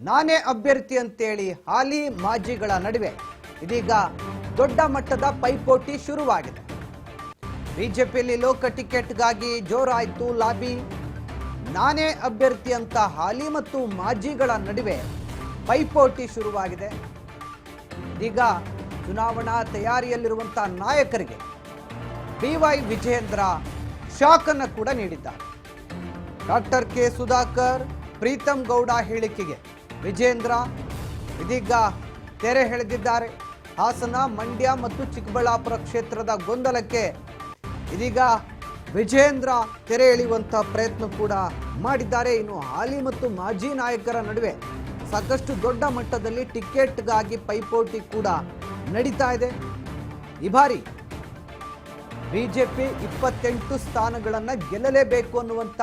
ನಾನೇ ಅಭ್ಯರ್ಥಿ ಅಂತೇಳಿ ಹಾಲಿ ಮಾಜಿಗಳ ನಡುವೆ ಇದೀಗ ದೊಡ್ಡ ಮಟ್ಟದ ಪೈಪೋಟಿ ಶುರುವಾಗಿದೆ. ಬಿಜೆಪಿಯಲ್ಲಿ ಲೋಕ ಟಿಕೆಟ್ಗಾಗಿ ಜೋರಾಯಿತು ಲಾಬಿ. ನಾನೇ ಅಭ್ಯರ್ಥಿ ಅಂತ ಹಾಲಿ ಮತ್ತು ಮಾಜಿಗಳ ನಡುವೆ ಪೈಪೋಟಿ ಶುರುವಾಗಿದೆ. ಇದೀಗ ಚುನಾವಣಾ ತಯಾರಿಯಲ್ಲಿರುವಂತಹ ನಾಯಕರಿಗೆ ಬಿ ವೈ ವಿಜಯೇಂದ್ರ ಶಾಕ್ ಅನ್ನು ಕೂಡ ನೀಡಿದ್ದಾರೆ. ಡಾಕ್ಟರ್ ಕೆ ಸುಧಾಕರ್ ಪ್ರೀತಮ್ ಗೌಡ ಹೇಳಿಕೆಗೆ ವಿಜೇಂದ್ರ ಇದೀಗ ತೆರೆ ಎಳೆದಿದ್ದಾರೆ. ಹಾಸನ, ಮಂಡ್ಯ ಮತ್ತು ಚಿಕ್ಕಬಳ್ಳಾಪುರ ಕ್ಷೇತ್ರದ ಗೊಂದಲಕ್ಕೆ ಇದೀಗ ವಿಜೇಂದ್ರ ತೆರೆ ಎಳೆಯುವಂಥ ಪ್ರಯತ್ನ ಕೂಡ ಮಾಡಿದ್ದಾರೆ. ಇನ್ನು ಹಾಲಿ ಮತ್ತು ಮಾಜಿ ನಾಯಕರ ನಡುವೆ ಸಾಕಷ್ಟು ದೊಡ್ಡ ಮಟ್ಟದಲ್ಲಿ ಟಿಕೆಟ್ಗಾಗಿ ಪೈಪೋಟಿ ಕೂಡ ನಡೀತಾ ಇದೆ. ಈ ಬಾರಿ ಬಿಜೆಪಿ ಇಪ್ಪತ್ತೆಂಟು ಸ್ಥಾನಗಳನ್ನು ಗೆಲ್ಲಲೇಬೇಕು ಅನ್ನುವಂಥ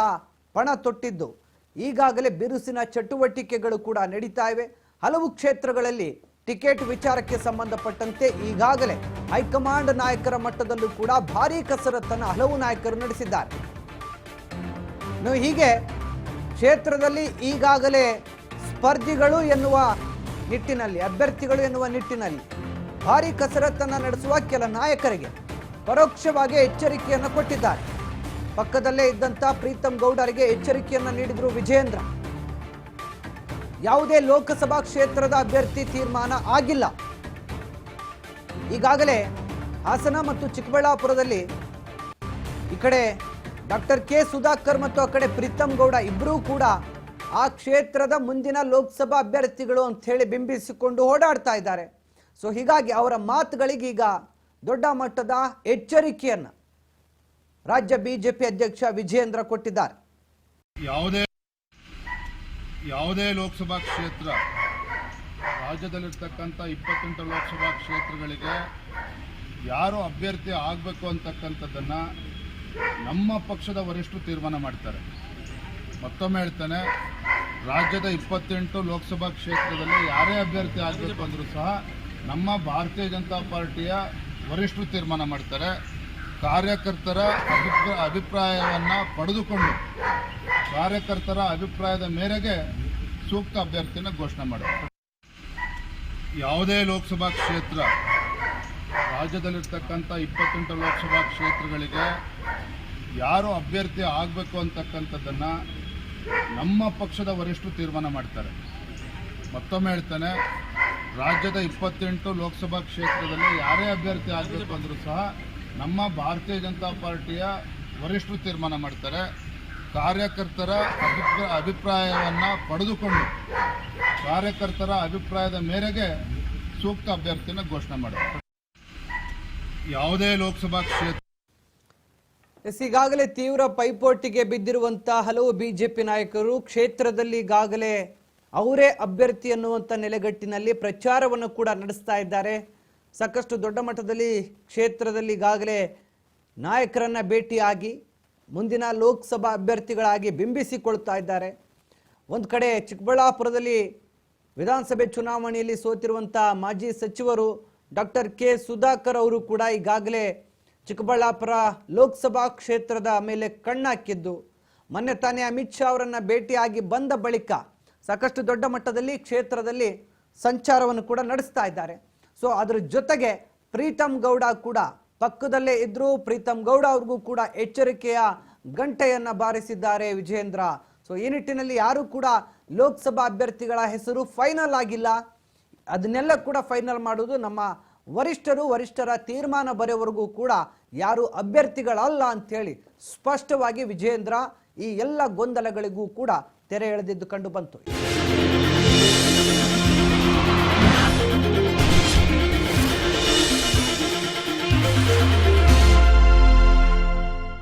ಪಣ ತೊಟ್ಟಿದ್ದು ಈಗಾಗಲೇ ಬಿರುಸಿನ ಚಟುವಟಿಕೆಗಳು ಕೂಡ ನಡೀತಾ ಇವೆ. ಹಲವು ಕ್ಷೇತ್ರಗಳಲ್ಲಿ ಟಿಕೆಟ್ ವಿಚಾರಕ್ಕೆ ಸಂಬಂಧಪಟ್ಟಂತೆ ಈಗಾಗಲೇ ಹೈಕಮಾಂಡ್ ನಾಯಕರ ಮಟ್ಟದಲ್ಲೂ ಕೂಡ ಭಾರೀ ಕಸರತ್ತನ್ನು ಹಲವು ನಾಯಕರು ನಡೆಸಿದ್ದಾರೆ. ಹೀಗೆ ಕ್ಷೇತ್ರದಲ್ಲಿ ಈಗಾಗಲೇ ಸ್ಪರ್ಧಿಗಳು ಎನ್ನುವ ನಿಟ್ಟಿನಲ್ಲಿ, ಅಭ್ಯರ್ಥಿಗಳು ಎನ್ನುವ ನಿಟ್ಟಿನಲ್ಲಿ ಭಾರಿ ಕಸರತ್ತನ್ನು ನಡೆಸುವ ಕೆಲ ನಾಯಕರಿಗೆ ಪರೋಕ್ಷವಾಗಿ ಎಚ್ಚರಿಕೆಯನ್ನು ಕೊಟ್ಟಿದ್ದಾರೆ. ಪಕ್ಕದಲ್ಲೇ ಇದ್ದಂಥ ಪ್ರೀತಮ್ ಗೌಡರಿಗೆ ಎಚ್ಚರಿಕೆಯನ್ನು ನೀಡಿದರು ವಿಜೇಂದ್ರ ಯಾವುದೇ ಲೋಕಸಭಾ ಕ್ಷೇತ್ರದ ಅಭ್ಯರ್ಥಿ ತೀರ್ಮಾನ ಆಗಿಲ್ಲ. ಈಗಾಗಲೇ ಹಾಸನ ಮತ್ತು ಚಿಕ್ಕಬಳ್ಳಾಪುರದಲ್ಲಿ ಈ ಕಡೆ ಡಾಕ್ಟರ್ ಕೆ ಸುಧಾಕರ್ ಮತ್ತು ಆ ಕಡೆ ಪ್ರೀತಮ್ ಗೌಡ ಇಬ್ಬರೂ ಕೂಡ ಆ ಕ್ಷೇತ್ರದ ಮುಂದಿನ ಲೋಕಸಭಾ ಅಭ್ಯರ್ಥಿಗಳು ಅಂತ ಹೇಳಿ ಬಿಂಬಿಸಿಕೊಂಡು ಓಡಾಡ್ತಾ ಇದ್ದಾರೆ. ಸೊ ಹೀಗಾಗಿ ಅವರ ಮಾತುಗಳಿಗೀಗ ದೊಡ್ಡ ಮಟ್ಟದ ಎಚ್ಚರಿಕೆಯನ್ನು ರಾಜ್ಯ ಬಿಜೆಪಿ ಅಧ್ಯಕ್ಷ ವಿಜಯೇಂದ್ರ ಕೊಟ್ಟಿದ್ದಾರೆ. ಯಾವುದೇ ಯಾವುದೇ ಲೋಕಸಭಾ ಕ್ಷೇತ್ರ, ರಾಜ್ಯದಲ್ಲಿರ್ತಕ್ಕಂಥ ಇಪ್ಪತ್ತೆಂಟು ಲೋಕಸಭಾ ಕ್ಷೇತ್ರಗಳಿಗೆ ಯಾರು ಅಭ್ಯರ್ಥಿ ಆಗಬೇಕು ಅಂತಕ್ಕಂಥದ್ದನ್ನು ನಮ್ಮ ಪಕ್ಷದ ವರಿಷ್ಠರು ತೀರ್ಮಾನ ಮಾಡ್ತಾರೆ. ಮತ್ತೊಮ್ಮೆ ಹೇಳ್ತಾನೆ, ರಾಜ್ಯದ ಇಪ್ಪತ್ತೆಂಟು ಲೋಕಸಭಾ ಕ್ಷೇತ್ರದಲ್ಲಿ ಯಾರೇ ಅಭ್ಯರ್ಥಿ ಆಗಬೇಕು ಅಂದರೂ ಸಹ ನಮ್ಮ ಭಾರತೀಯ ಜನತಾ ಪಾರ್ಟಿಯ ವರಿಷ್ಠರು ತೀರ್ಮಾನ ಮಾಡ್ತಾರೆ. ಕಾರ್ಯಕರ್ತರ ಅಭಿಪ್ರಾಯ ಅಭಿಪ್ರಾಯವನ್ನು ಪಡೆದುಕೊಂಡು ಕಾರ್ಯಕರ್ತರ ಅಭಿಪ್ರಾಯದ ಮೇರೆಗೆ ಸೂಕ್ತ ಅಭ್ಯರ್ಥಿಯನ್ನು ಘೋಷಣೆ ಮಾಡಬೇಕು ಯಾವುದೇ ಲೋಕಸಭಾ ಕ್ಷೇತ್ರ, ರಾಜ್ಯದಲ್ಲಿರ್ತಕ್ಕಂಥ ಇಪ್ಪತ್ತೆಂಟು ಲೋಕಸಭಾ ಕ್ಷೇತ್ರಗಳಿಗೆ ಯಾರು ಅಭ್ಯರ್ಥಿ ಆಗಬೇಕು ಅಂತಕ್ಕಂಥದ್ದನ್ನು ನಮ್ಮ ಪಕ್ಷದ ವರಿಷ್ಠರು ತೀರ್ಮಾನ ಮಾಡ್ತಾರೆ. ಮತ್ತೊಮ್ಮೆ ಹೇಳ್ತಾನೆ, ರಾಜ್ಯದ ಇಪ್ಪತ್ತೆಂಟು ಲೋಕಸಭಾ ಕ್ಷೇತ್ರದಲ್ಲಿ ಯಾರೇ ಅಭ್ಯರ್ಥಿ ಆಗಬೇಕು ಅಂದರೂ ಸಹ ನಮ್ಮ ಭಾರತೀಯ ಜನತಾ ಪಾರ್ಟಿಯ ವರಿಷ್ಠರು ತೀರ್ಮಾನ ಮಾಡ್ತಾರೆ. ಕಾರ್ಯಕರ್ತರ ಅಭಿಪ್ರಾಯ, ಅಭಿಪ್ರಾಯವನ್ನು ಪಡೆದುಕೊಂಡು ಕಾರ್ಯಕರ್ತರ ಅಭಿಪ್ರಾಯದ ಮೇರೆಗೆ ಸೂಕ್ತ ಅಭ್ಯರ್ಥಿನ ಘೋಷಣೆ ಮಾಡುತ್ತಾರೆ ಯಾವುದೇ ಲೋಕಸಭಾ ಕ್ಷೇತ್ರ ಎಸ್, ಈಗಾಗಲೇ ತೀವ್ರ ಪೈಪೋಟಿಗೆ ಬಿದ್ದಿರುವಂತಹ ಹಲವು ಬಿಜೆಪಿ ನಾಯಕರು ಕ್ಷೇತ್ರದಲ್ಲಿ ಈಗಾಗಲೇ ಅವರೇ ಅಭ್ಯರ್ಥಿ ಅನ್ನುವಂಥ ನೆಲೆಗಟ್ಟಿನಲ್ಲಿ ಪ್ರಚಾರವನ್ನು ಕೂಡ ನಡೆಸ್ತಾ ಇದ್ದಾರೆ. ಸಾಕಷ್ಟು ದೊಡ್ಡ ಮಟ್ಟದಲ್ಲಿ ಕ್ಷೇತ್ರದಲ್ಲಿ ಈಗಾಗಲೇ ನಾಯಕರನ್ನು ಭೇಟಿಯಾಗಿ, ಮುಂದಿನ ಲೋಕಸಭಾ ಅಭ್ಯರ್ಥಿಗಳಾಗಿ ಬಿಂಬಿಸಿಕೊಳ್ತಾ ಇದ್ದಾರೆ. ಒಂದು ಕಡೆ ಚಿಕ್ಕಬಳ್ಳಾಪುರದಲ್ಲಿ ವಿಧಾನಸಭೆ ಚುನಾವಣೆಯಲ್ಲಿ ಸೋತಿರುವಂಥ ಮಾಜಿ ಸಚಿವರು ಡಾಕ್ಟರ್ ಕೆ ಸುಧಾಕರ್ ಅವರು ಕೂಡ ಈಗಾಗಲೇ ಚಿಕ್ಕಬಳ್ಳಾಪುರ ಲೋಕಸಭಾ ಕ್ಷೇತ್ರದ ಮೇಲೆ ಕಣ್ಣಾಕಿದ್ದು ಮೊನ್ನೆ ತಾನೇ ಅಮಿತ್ ಶಾ ಅವರನ್ನು ಭೇಟಿಯಾಗಿ ಬಂದ ಬಳಿಕ ಸಾಕಷ್ಟು ದೊಡ್ಡ ಮಟ್ಟದಲ್ಲಿ ಕ್ಷೇತ್ರದಲ್ಲಿ ಸಂಚಾರವನ್ನು ಕೂಡ ನಡೆಸ್ತಾ ಇದ್ದಾರೆ. ಸೊ ಅದರ ಜೊತೆಗೆ ಪ್ರೀತಮ್ ಗೌಡ ಕೂಡ ಪಕ್ಕದಲ್ಲೇ ಇದ್ರು ಪ್ರೀತಮ್ ಗೌಡ ಅವ್ರಿಗೂ ಕೂಡ ಎಚ್ಚರಿಕೆಯ ಗಂಟೆಯನ್ನ ಬಾರಿಸಿದ್ದಾರೆ ವಿಜೇಂದ್ರ ಸೊ ಈ ನಿಟ್ಟಿನಲ್ಲಿ ಯಾರು ಕೂಡ ಲೋಕಸಭಾ ಅಭ್ಯರ್ಥಿಗಳ ಹೆಸರು ಫೈನಲ್ ಆಗಿಲ್ಲ. ಅದನ್ನೆಲ್ಲ ಕೂಡ ಫೈನಲ್ ಮಾಡುವುದು ನಮ್ಮ ವರಿಷ್ಠರು, ವರಿಷ್ಠರ ತೀರ್ಮಾನ ಬರೆಯವರೆಗೂ ಕೂಡ ಯಾರು ಅಭ್ಯರ್ಥಿಗಳಲ್ಲ ಅಂಥೇಳಿ ಸ್ಪಷ್ಟವಾಗಿ ವಿಜೇಂದ್ರ ಈ ಎಲ್ಲ ಗೊಂದಲಗಳಿಗೂ ಕೂಡ ತೆರೆ ಎಳೆದಿದ್ದು ಕಂಡು ಬಂತು.